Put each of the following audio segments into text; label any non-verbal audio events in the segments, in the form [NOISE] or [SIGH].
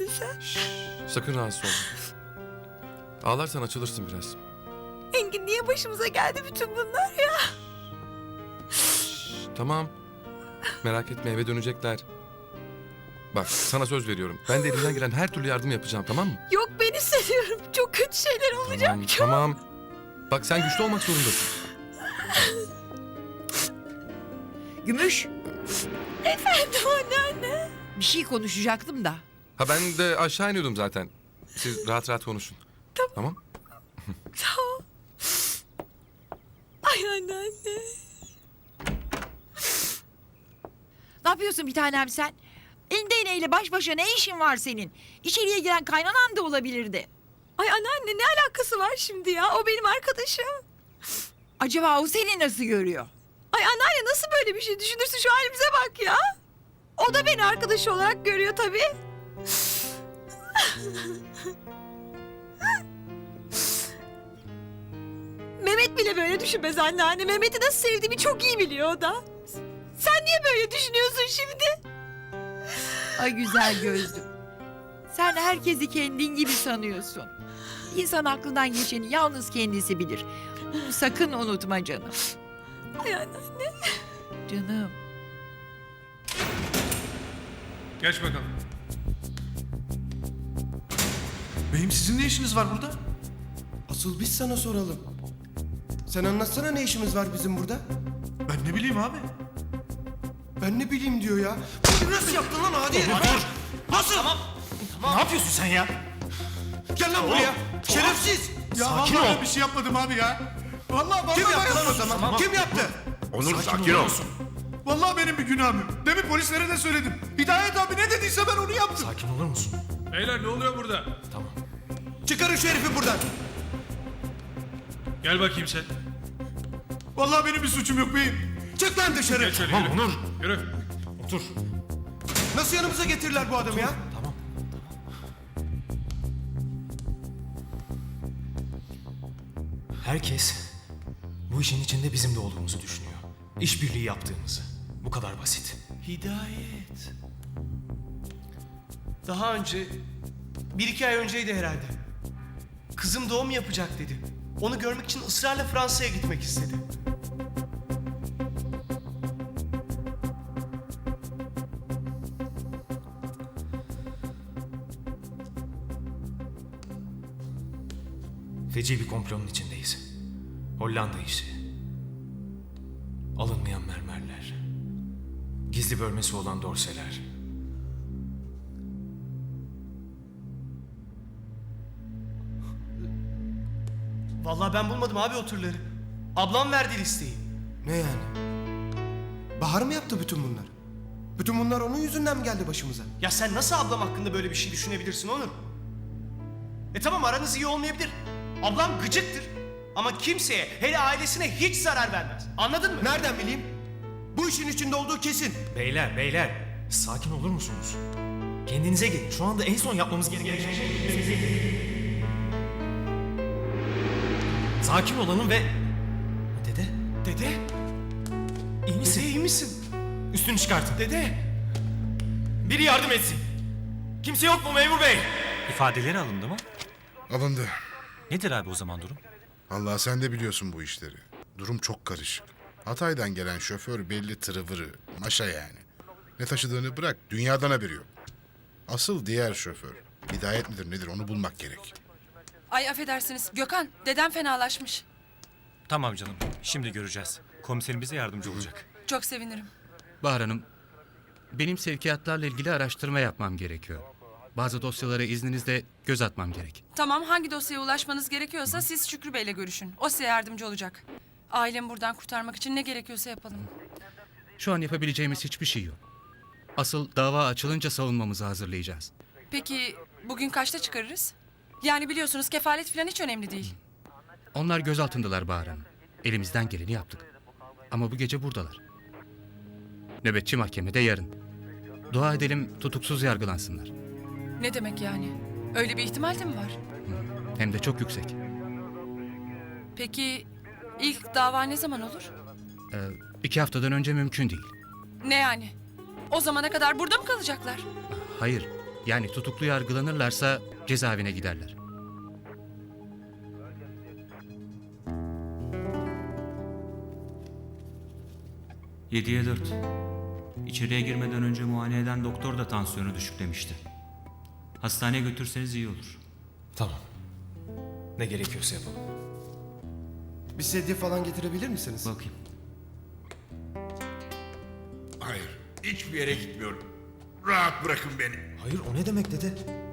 Mıydın sen? Sakın rahatsız olma. Ağlarsan açılırsın biraz. Engin niye başımıza geldi bütün bunlar ya? Tamam. Merak etme eve dönecekler. Bak sana söz veriyorum. Ben de elimden gelen her türlü yardım yapacağım tamam mı? Yok ben hissediyorum. Çok kötü şeyler olacak. Tamam tamam. Bak sen güçlü olmak zorundasın. Gümüş Efendim anneanne. bir şey konuşacaktım da. Ha ben de aşağı iniyordum zaten. Siz rahat rahat konuşun. Tamam. Tamam. Ay anneanne. Ne yapıyorsun bir tanem sen? Elinde iğneyle baş başa ne işin var senin? İçeriye giren kaynanan da olabilirdi. Ay anneanne ne alakası var şimdi ya? O benim arkadaşım. Acaba o seni nasıl görüyor? Ay anneanne nasıl böyle bir şey düşünürsün şu halimize bak ya. O da beni arkadaşı olarak görüyor tabii. Mehmet bile böyle düşünmez anneanne. Mehmet'i nasıl sevdiğimi çok iyi biliyor o da. Sen niye böyle düşünüyorsun şimdi? Ay güzel gözlüm. Sen herkesi kendin gibi sanıyorsun. İnsan aklından geçeni yalnız kendisi bilir. Bunu sakın unutma canım. Ay anneanne. Canım. Geç bakalım. Beyim sizin ne işiniz var burada? Asıl biz sana soralım. Sen anlatsana ne işimiz var bizim burada? Ben ne bileyim abi. Ben ne bileyim diyor ya. Bunu nasıl yaptın lan hadi herif? Nasıl? Tamam. Ne yapıyorsun sen ya? Gel lan buraya. Şerefsiz. Ya Sakin vallahi ol. bir şey yapmadım abi ya. Vallahi vallahi Kim ben yaptı lan o yapmadım. zaman? Kim yaptı? Onur sakin, ol. Vallahi benim bir günahım yok. Demin polislere de söyledim. Hidayet abi ne dediyse ben onu yaptım. Sakin olur musun? Beyler ne oluyor burada? Çıkarın şu herifi buradan. Gel bakayım sen. Vallahi benim bir suçum yok beyim. Çık lan dışarı. Geç şöyle Tamam yürü. Onur. Yürü. Otur. Nasıl yanımıza getirirler bu adamı ya? Herkes bu işin içinde bizim de olduğumuzu düşünüyor. İşbirliği yaptığımızı. Bu kadar basit. Hidayet. Daha önce, bir iki ay önceydi herhalde. Kızım doğum yapacak dedi. Onu görmek için ısrarla Fransa'ya gitmek istedi. Feci bir komplonun içindeyiz. Hollanda işi. Alınmayan mermerler. Gizli bölmesi olan dorseler. Vallahi ben bulmadım abi o tırları. Ablam verdi listeyi. Ne yani? Bahar mı yaptı bütün bunlar? Bütün bunlar onun yüzünden mi geldi başımıza? Ya sen nasıl ablam hakkında böyle bir şey düşünebilirsin Onur? E tamam aranız iyi olmayabilir. Ablam gıcıktır. Ama kimseye, hele ailesine hiç zarar vermez. Anladın mı? Nereden bileyim? Bu işin içinde olduğu kesin. Beyler, beyler. Sakin olur musunuz? Kendinize gelin. Şu anda en son yapmamız gereken şey... Sakin olalım ve... Dede, Dede, iyi misin? dede iyi misin? Üstünü çıkartın. Dede. Biri yardım etsin. Kimse yok mu memur bey? İfadeleri alındı mı? Alındı. Nedir abi o zaman durum? Allah sen de biliyorsun bu işleri. Durum çok karışık. Hatay'dan gelen şoför belli tırıvırı, maşa yani. Ne taşıdığını bırak, dünyadan haberi yok. Asıl diğer şoför, hidayet midir nedir onu bulmak gerek. Ay affedersiniz Gökhan dedem fenalaşmış. Tamam canım. Şimdi göreceğiz. Komiserim bize yardımcı olacak. Çok sevinirim. Bahar Hanım, benim sevkiyatlarla ilgili araştırma yapmam gerekiyor. Bazı dosyalara izninizle göz atmam gerek. Tamam hangi dosyaya ulaşmanız gerekiyorsa siz Şükrü Bey'le görüşün. O size yardımcı olacak. Ailemi buradan kurtarmak için ne gerekiyorsa yapalım. Şu an yapabileceğimiz hiçbir şey yok. Asıl dava açılınca savunmamızı hazırlayacağız. Peki bugün kaçta çıkarırız? Yani biliyorsunuz kefalet falan hiç önemli değil. Onlar gözaltındalar Bahar Hanım. Elimizden geleni yaptık. Ama bu gece buradalar. Nöbetçi mahkemede yarın. Dua edelim tutuksuz yargılansınlar. Ne demek yani? Öyle bir ihtimal de mi var? Hem de çok yüksek. Peki İlk dava ne zaman olur? Ee, iki haftadan önce mümkün değil. Ne yani? O zamana kadar burada mı kalacaklar? Hayır. Yani tutuklu yargılanırlarsa cezaevine giderler. Yediye dört. İçeriye girmeden önce muayene eden doktor da tansiyonu düşük demişti. Hastaneye götürseniz iyi olur. Tamam. Ne gerekiyorsa yapalım. Bir sedye falan getirebilir misiniz? Bakayım. Hayır. Hiçbir yere gitmiyorum. Rahat bırakın beni. Hayır o ne demek dede?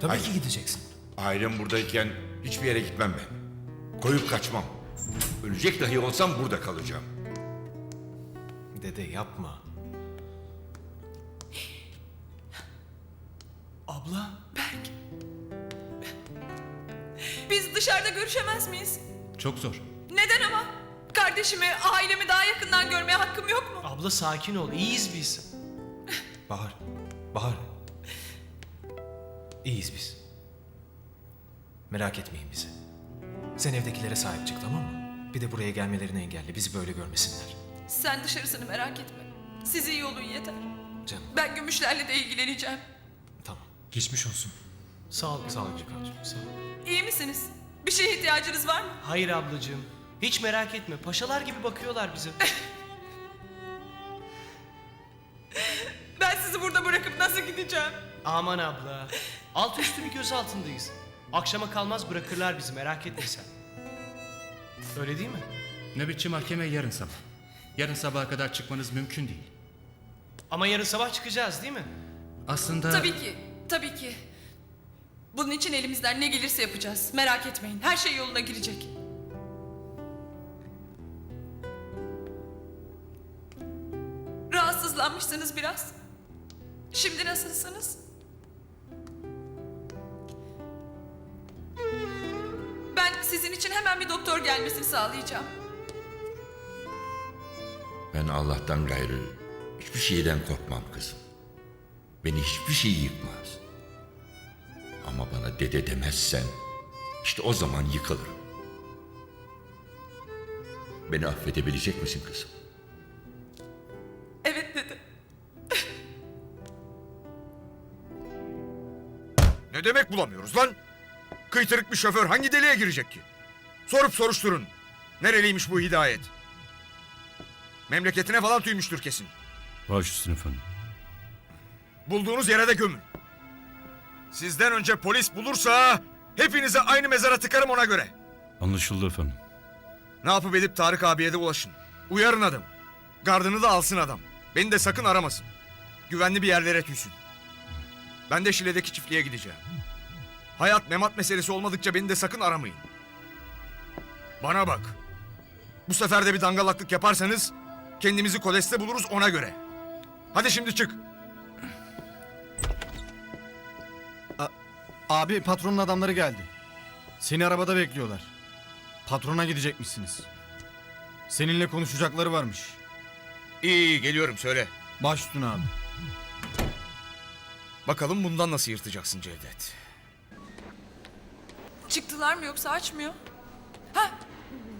Tabii Hayır. ki gideceksin. Ailem buradayken hiçbir yere gitmem ben. Koyup kaçmam. Ölecek dahi olsam burada kalacağım. Dede yapma. Abla. Biz dışarıda görüşemez miyiz? Çok zor. Neden ama? Kardeşimi, ailemi daha yakından görmeye hakkım yok mu? Abla sakin ol. İyiyiz biz. [LAUGHS] Bahar. Bahar. İyiyiz biz. Merak etmeyin bizi. Sen evdekilere sahip çık tamam mı? Bir de buraya gelmelerini engelle. Bizi böyle görmesinler. Sen dışarısını merak etme. Siz iyi olun yeter. Canım Ben gümüşlerle de ilgileneceğim. tamam. Geçmiş olsun. Sağ ol. Sağ ol Gökhan'cığım. Sağ ol. İyi misiniz? Bir şeye ihtiyacınız var mı? Hayır ablacığım. Hiç merak etme. Paşalar gibi bakıyorlar bize. [LAUGHS] Ben sizi burada bırakıp nasıl gideceğim? Aman abla. Alt üstü bir göz altındayız. Akşama kalmaz bırakırlar bizi merak etme sen. Öyle değil mi? Nöbetçi mahkeme yarın sabah. Yarın sabaha kadar çıkmanız mümkün değil. Ama yarın sabah çıkacağız değil mi? Aslında... Tabii ki, tabii ki. Bunun için elimizden ne gelirse yapacağız. Merak etmeyin. Her şey yoluna girecek. Rahatsızlanmışsınız biraz. Şimdi nasılsınız? Sizin için hemen bir doktor gelmesini sağlayacağım. Ben Allah'tan gayrı hiçbir şeyden korkmam kızım. Beni hiçbir şey yıkmaz. Ama bana dede demezsen işte o zaman yıkılırım. Beni affedebilecek misin kızım? Evet dedi. Ne demek bulamıyoruz lan? Kıytırık bir şoför hangi deliğe girecek ki? Sorup soruşturun. Nereliymiş bu hidayet? Memleketine falan tüymüştür kesin. Baş üstüne efendim. Bulduğunuz yere de gömün. Sizden önce polis bulursa hepinizi aynı mezara tıkarım ona göre. Anlaşıldı efendim. Ne yapıp edip Tarık abiye de ulaşın. Uyarın adam. Gardını da alsın adam. Beni de sakın aramasın. Güvenli bir yerlere tüysün. Ben de Şile'deki çiftliğe gideceğim. Hayat memat meselesi olmadıkça beni de sakın aramayın. Bana bak. Bu sefer de bir dangalaklık yaparsanız kendimizi kodeste buluruz ona göre. Hadi şimdi çık. Abi patronun adamları geldi. Seni arabada bekliyorlar. Patrona gidecekmişsiniz. Seninle konuşacakları varmış. İyi iyi geliyorum söyle. Baş üstüne abi. Bakalım bundan nasıl yırtacaksın Cevdet. Çıktılar mı yoksa açmıyor? Ha,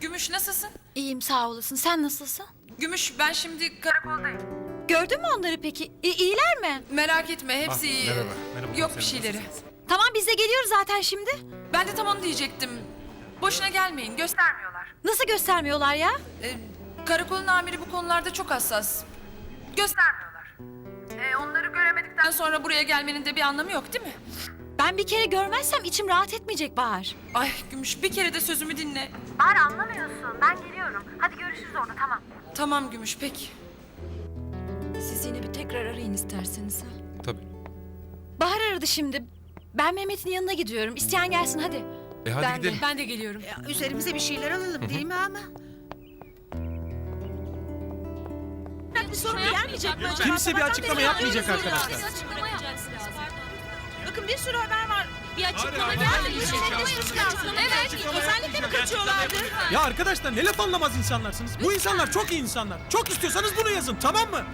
Gümüş nasılsın? İyiyim sağ olasın. Sen nasılsın? Gümüş ben şimdi karakoldayım. Gördün mü onları peki? iyiler mi? Merak etme hepsi iyi. Merhaba Yok bir komiserim, şeyleri. Tamam biz de geliyoruz zaten şimdi. Ben de tam onu diyecektim. Boşuna gelmeyin göstermiyorlar. Nasıl göstermiyorlar ya? Ee, karakolun amiri bu konularda çok hassas. Göstermiyorlar. Ee, onları göremedikten sonra buraya gelmenin de bir anlamı yok değil mi? Ben bir kere görmezsem içim rahat etmeyecek Bahar. Ay Gümüş bir kere de sözümü dinle. Bahar anlamıyorsun. Ben geliyorum. Hadi görüşürüz orada tamam. Tamam Gümüş peki. Siz yine bir tekrar arayın isterseniz ha. Tabii. Bahar aradı şimdi. Ben Mehmet'in yanına gidiyorum. İsteyen gelsin hadi. E hadi ben gidelim. de ben de geliyorum. Üzerimize bir şeyler alalım değil mi ama? Bir sorun gelmeyecek mi acaba? Kimse bir açıklama yapmayacak arkadaşlar. Bakın bir sürü haber var. Bir açıklama gelmeyecek. Evet. Özellikle mi kaçıyorlardı? Ya arkadaşlar ne laf anlamaz insanlarsınız. Bu insanlar çok iyi insanlar. Çok istiyorsanız bunu yazın tamam mı?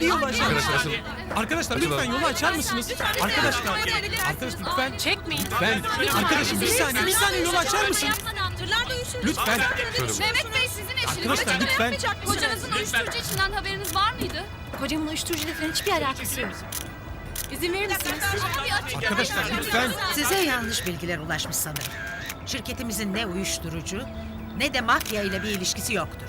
Bir yol açar mısınız? Arkadaşlar lütfen yolu açar mısınız? Arkadaşlar. Arkadaşlar lütfen. Çekmeyin. Ben. Arkadaşım bir saniye bir saniye yolu açar mısın? Tırlar Lütfen. Mehmet Bey sizin eşiniz. Arkadaşlar lütfen. Kocanızın uyuşturucu içinden haberiniz var mıydı? Kocamın uyuşturucuyla falan hiçbir alakası yok. İzin verir misiniz? Arkadaşlar lütfen. Size yanlış bilgiler ulaşmış sanırım. Şirketimizin ne uyuşturucu ne de mafya ile bir ilişkisi yoktur.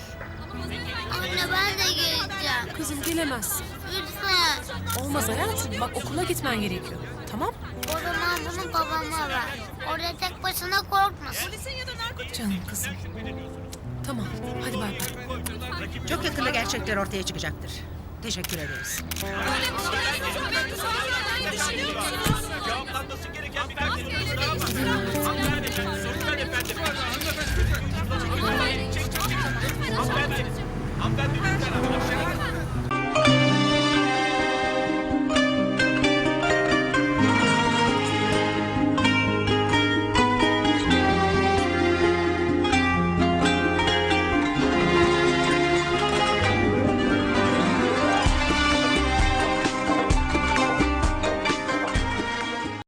Anne ben de geleceğim. Kızım gelemezsin. Lütfen. Olmaz hayatım. Bak okula gitmen gerekiyor. Tamam? O zaman bunu babama ver. Orada tek başına korkmasın. Canım kızım. Tamam. Hadi bay bay. Çok yakında gerçekler ortaya çıkacaktır. Teşekkür ederiz. Hanımefendi lütfen arkadaşlar.